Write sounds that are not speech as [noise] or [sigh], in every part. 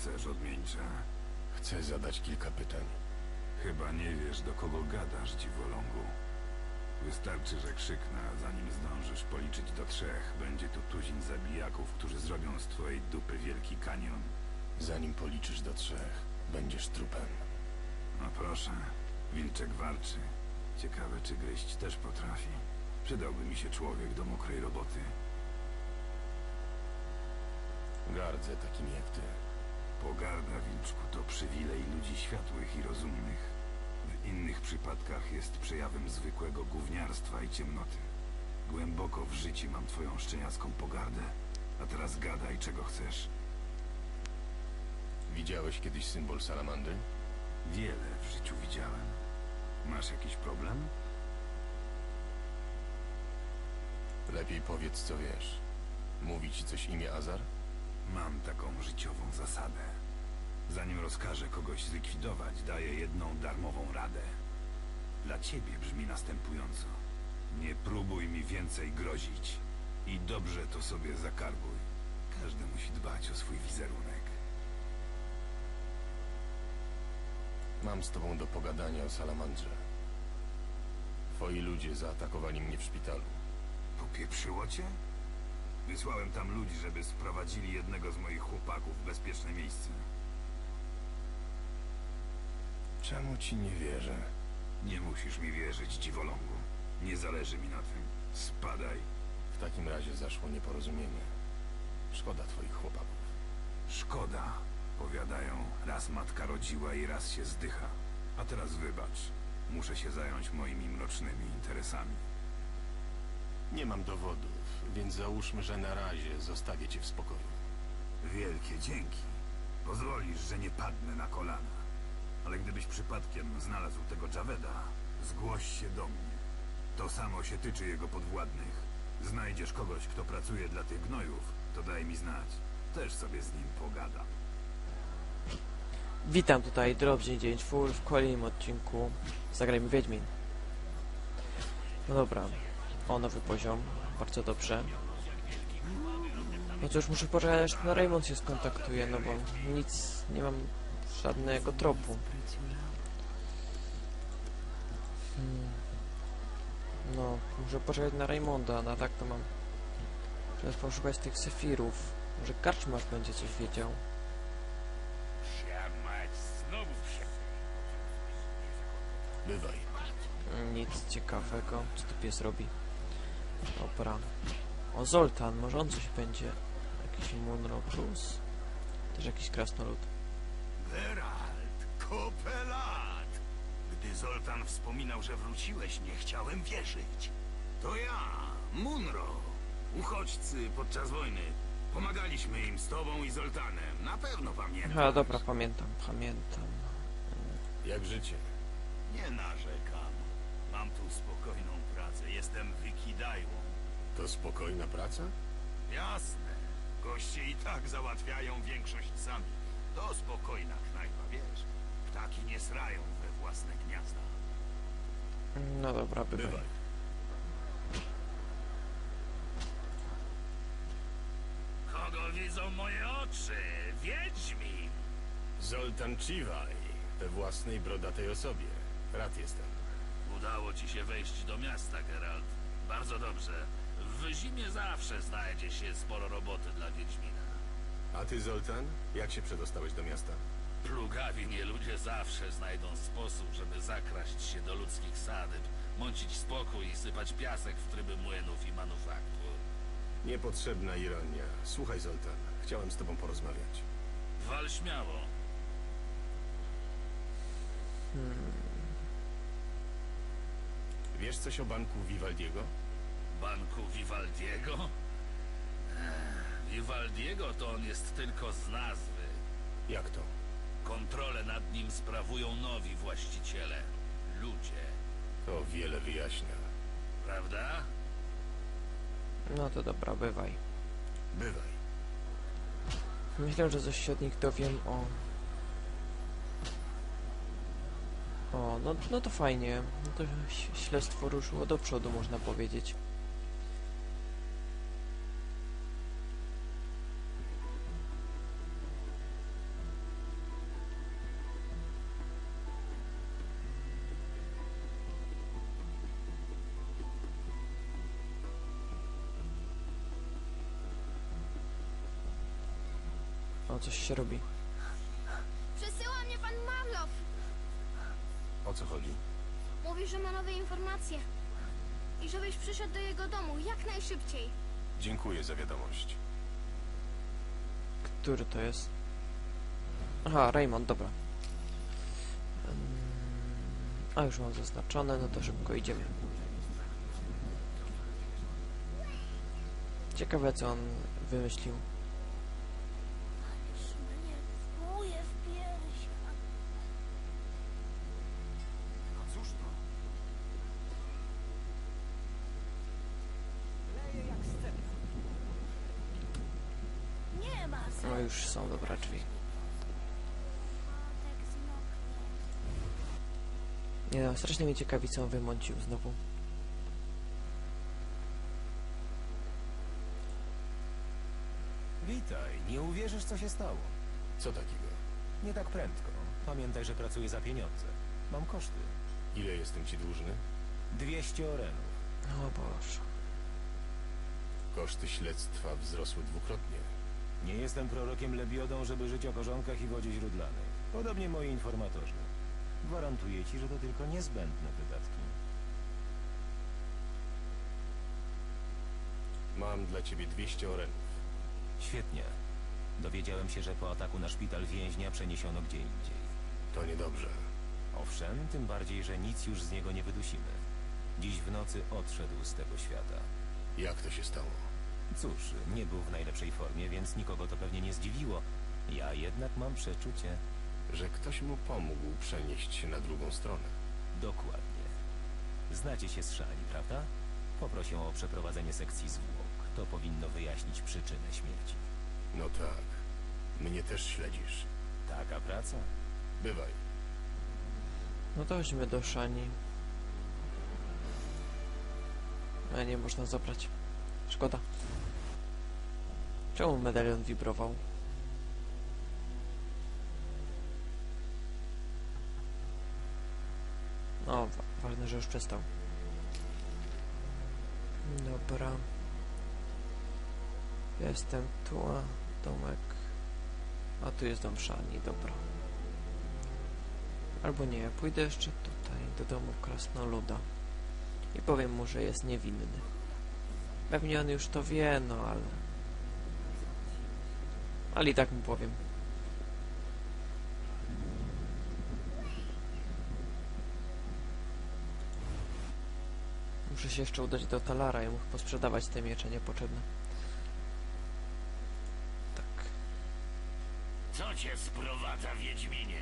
Chcesz, odmieńcze? Chcę zadać kilka pytań. Chyba nie wiesz, do kogo gadasz, dziwolągu. Wystarczy, że krzyknę, a zanim zdążysz policzyć do trzech, będzie tu tuzin zabijaków, którzy zrobią z twojej dupy wielki kanion. Zanim policzysz do trzech, będziesz trupem. No proszę, wilczek warczy. Ciekawe, czy gryźć też potrafi. Przydałby mi się człowiek do mokrej roboty. Gardzę takim jak ty. Pogarda, wilczku, to przywilej ludzi światłych i rozumnych. W innych przypadkach jest przejawem zwykłego gówniarstwa i ciemnoty. Głęboko w życiu mam twoją szczeniacką pogardę. A teraz gadaj, czego chcesz. Widziałeś kiedyś symbol salamandry? Wiele w życiu widziałem. Masz jakiś problem? Lepiej powiedz, co wiesz. Mówi ci coś imię Azar? Mam taką życiową zasadę. Zanim rozkażę kogoś zlikwidować, daję jedną darmową radę. Dla ciebie brzmi następująco. Nie próbuj mi więcej grozić. I dobrze to sobie zakarbuj. Każdy musi dbać o swój wizerunek. Mam z tobą do pogadania o salamandrze. Twoi ludzie zaatakowali mnie w szpitalu. Popieprzyło cię? Wysłałem tam ludzi, żeby sprowadzili jednego z moich chłopaków w bezpieczne miejsce. Czemu ci nie wierzę? Nie musisz mi wierzyć, dziwolągu. Nie zależy mi na tym. Spadaj. W takim razie zaszło nieporozumienie. Szkoda twoich chłopaków. Szkoda, powiadają. Raz matka rodziła i raz się zdycha. A teraz wybacz. Muszę się zająć moimi mrocznymi interesami. Nie mam dowodów, więc załóżmy, że na razie zostawię cię w spokoju. Wielkie dzięki. Pozwolisz, że nie padnę na kolana. Ale gdybyś przypadkiem znalazł tego Javeda, zgłoś się do mnie. To samo się tyczy jego podwładnych. Znajdziesz kogoś, kto pracuje dla tych gnojów, to daj mi znać. Też sobie z nim pogadam. Witam tutaj, Drobdzień 9 Full w kolejnym odcinku Zagrajmy Wiedźmin. No dobra, o nowy poziom, bardzo dobrze. No cóż, muszę poczekać aż na Raymond się skontaktuje, no bo nic, nie mam żadnego tropu. Hmm. No, muszę poczekać na Raymonda, a tak to mam... Teraz poszukać tych sefirów. Może Karczmarz będzie coś wiedział. Bywaj. Nic ciekawego. Co tu pies robi? Dobra. O, Zoltan. Może on coś będzie. Jakiś Munro Plus. Też jakiś krasnolud. Geralt, kopę lat! Gdy Zoltan wspominał, że wróciłeś, nie chciałem wierzyć. To ja, Munro. Uchodźcy podczas wojny. Pomagaliśmy im z tobą i Zoltanem. Na pewno pamiętasz. Aha, dobra, pamiętam, pamiętam. Jak życie? Nie narzekam. Mam tu spokojną pracę. Jestem wykidajłą. To spokojna praca? Jasne. Goście i tak załatwiają większość sami. To spokojna knajpa, wiesz. Ptaki nie srają we własne gniazda. No dobra, bywaj. Bywaj. Kogo widzą moje oczy? Wiedźmin! Zoltan Chivaj, we własnej brodatej osobie. Rad jestem. Udało ci się wejść do miasta, Geralt. Bardzo dobrze. W zimie zawsze znajdzie się sporo roboty dla Wiedźmina. A ty, Zoltan? Jak się przedostałeś do miasta? Plugawi nie ludzie zawsze znajdą sposób, żeby zakraść się do ludzkich sadyb, mącić spokój i sypać piasek w tryby młynów i manufaktur. Niepotrzebna ironia. Słuchaj, Zoltan, chciałem z tobą porozmawiać. Wal śmiało. Wiesz coś o banku Vivaldiego? Banku Vivaldiego? Ech, Vivaldiego to on jest tylko z nazwy. Jak to? Kontrolę nad nim sprawują nowi właściciele. Ludzie. To wiele wyjaśnia. Prawda? No to dobra, bywaj. Bywaj. Myślę, że coś się od nich dowiem o... O, no, no to fajnie. No to śledztwo ruszyło do przodu, można powiedzieć. O, coś się robi. Przesyła mnie pan Marlow! O co chodzi? Mówi, że ma nowe informacje. I żebyś przyszedł do jego domu jak najszybciej. Dziękuję za wiadomość. Który to jest? Aha, Raymond, dobra. A już mam zaznaczone, no to szybko idziemy. Ciekawe co on wymyślił. Cóż to? Nie ma No już są dobra drzwi. Nie no, strasznie mnie ciekawi co on wymącił znowu. Witaj, nie uwierzysz, co się stało. Co takiego? Nie tak prędko. Pamiętaj, że pracuję za pieniądze. Mam koszty. Ile jestem ci dłużny? 200 orenów. O Boże. Koszty śledztwa wzrosły dwukrotnie. Nie jestem prorokiem Lebiodą, żeby żyć o korzonkach i wodzie źródlanej. Podobnie moi informatorzy. Gwarantuję ci, że to tylko niezbędne wydatki. Mam dla ciebie 200 orenów. Świetnie. Dowiedziałem się, że po ataku na szpital więźnia przeniesiono gdzie indziej. To niedobrze. Owszem, tym bardziej, że nic już z niego nie wydusimy. Dziś w nocy odszedł z tego świata. Jak to się stało? Cóż, nie był w najlepszej formie, więc nikogo to pewnie nie zdziwiło. Ja jednak mam przeczucie. Że ktoś mu pomógł przenieść się na drugą stronę. Dokładnie. Znacie się z szali, prawda? Poproszę o przeprowadzenie sekcji zwłok. To powinno wyjaśnić przyczynę śmierci. No tak. Mnie też śledzisz. Taka praca? Bywaj. No to chodźmy do Szani. A nie można zabrać. Szkoda. Czemu medalion wibrował? No, wa ważne, że już przestał. Dobra. Jestem tu, a domek... A tu jest dom Szani, dobra. Albo nie, pójdę jeszcze tutaj, do domu krasnoluda. I powiem mu, że jest niewinny. Pewnie on już to wie, no ale... Ale i tak mu powiem. Muszę się jeszcze udać do Talara i mu posprzedawać te miecze niepotrzebne. Tak. Co cię sprowadza, Wiedźminie?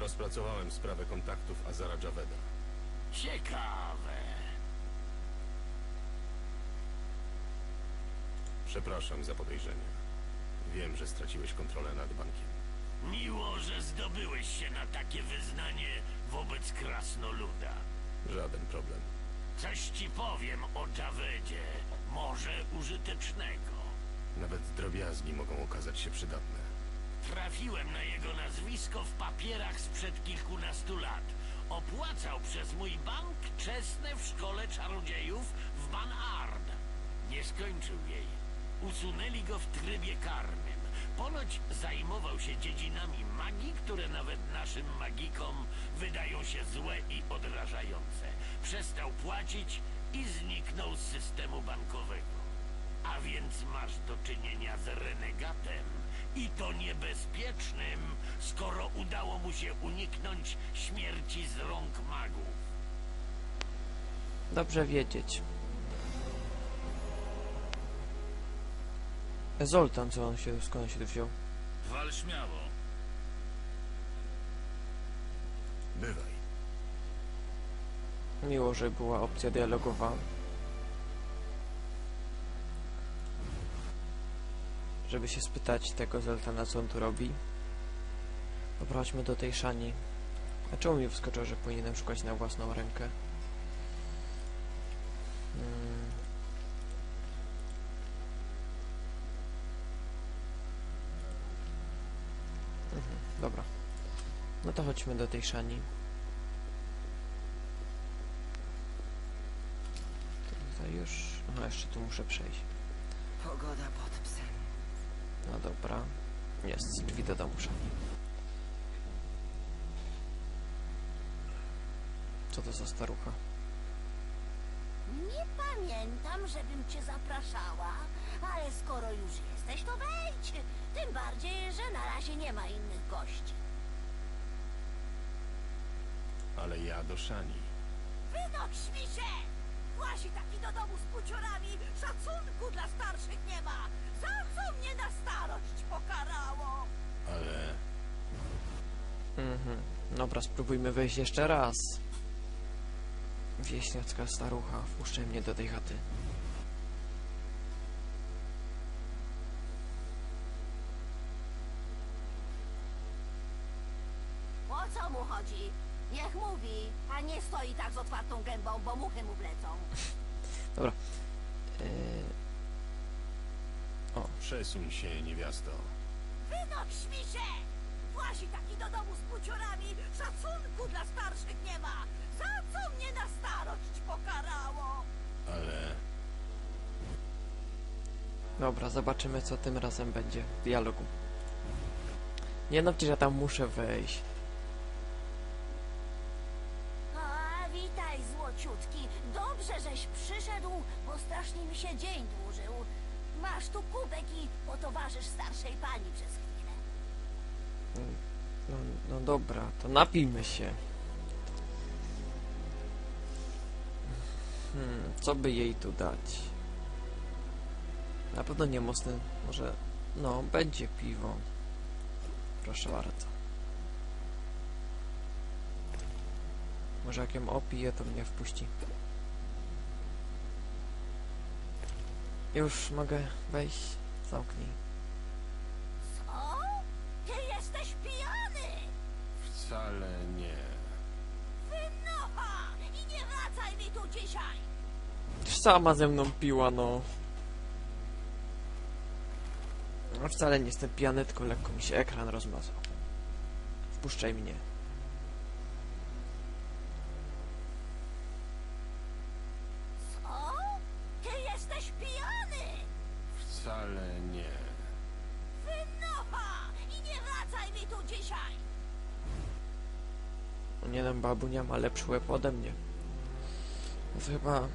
Rozpracowałem sprawę kontaktów Azara Javeda. Ciekawe. Przepraszam za podejrzenia. Wiem, że straciłeś kontrolę nad bankiem. Miło, że zdobyłeś się na takie wyznanie wobec krasnoluda. Żaden problem. Coś ci powiem o Javedzie, może użytecznego. Nawet drobiazgi mogą okazać się przydatne. Trafiłem na jego nazwisko w papierach sprzed kilkunastu lat. Opłacał przez mój bank czesne w szkole czarodziejów w Banard. Nie skończył jej. Usunęli go w trybie karnym. Ponoć zajmował się dziedzinami magii, które nawet naszym magikom wydają się złe i odrażające. Przestał płacić i zniknął z systemu bankowego. A więc masz do czynienia z renegatem. I to niebezpiecznym, skoro udało mu się uniknąć śmierci z rąk magów. Dobrze wiedzieć. Zoltan, co on się, skąd on się tu wziął? Wal śmiało. Bywaj. Miło, że była opcja dialogowa. Żeby się spytać tego Zoltana, co on tu robi. Dobra, do tej szani. A czemu mi wskoczyło, że powinienem szukać na własną rękę? Hmm. Mhm, dobra. No to chodźmy do tej szani. już... No, jeszcze tu muszę przejść. Pogoda pod psem. No dobra. Jest, drzwi do domu. Co to za starucha? Nie pamiętam, żebym cię zapraszała, ale skoro już jesteś, to wejdź. Tym bardziej, że na razie nie ma innych gości. Ale ja do Szani. Wynoś mi się! Własi taki do domu z buciorami, szacunku dla starszych nie ma. Za co mnie na starość pokarało? Ale Mhm. Dobra, spróbujmy wejść jeszcze raz. Wieśniacka starucha, wpuszczaj mnie do tej chaty. O co mu chodzi? Niech mówi, a nie stoi tak z otwartą gębą, bo muchy mu wlecą. [laughs] Yy... przesuń się, niewiasto. Wynoś mi się! Własi taki do domu z buciorami, szacunku dla starszych nie ma. Za co mnie na starość pokarało? Ale Dobra, zobaczymy co tym razem będzie w dialogu. Nie no, przecież ja tam muszę wejść. Przyszedł, bo strasznie mi się dzień dłużył. Masz tu kubek i potowarzysz starszej pani przez chwilę. No, no dobra, to napijmy się. Hmm, co by jej tu dać? Na pewno nie mocny, może... No, będzie piwo. Proszę bardzo. Może jak ją opiję, to mnie wpuści. Już mogę wejść. Zamknij. Co? Ty jesteś pijany! wcale nie. Wynocha! I nie wracaj mi tu dzisiaj! Sama ze mną piła, no. No wcale nie jestem pijany, tylko lekko mi się ekran rozmazał. Wpuszczaj mnie. Co? Ty jesteś pijany! Wcale nie. Wynocha! I nie wracaj mi tu dzisiaj! No nie wiem, babunia ma lepszy łeb ode mnie. No chyba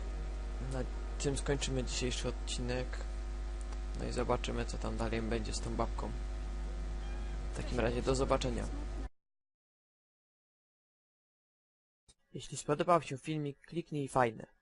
na tym skończymy dzisiejszy odcinek. No i zobaczymy, co tam dalej będzie z tą babką. W takim razie do zobaczenia. Jeśli spodobał się filmik, kliknij fajne.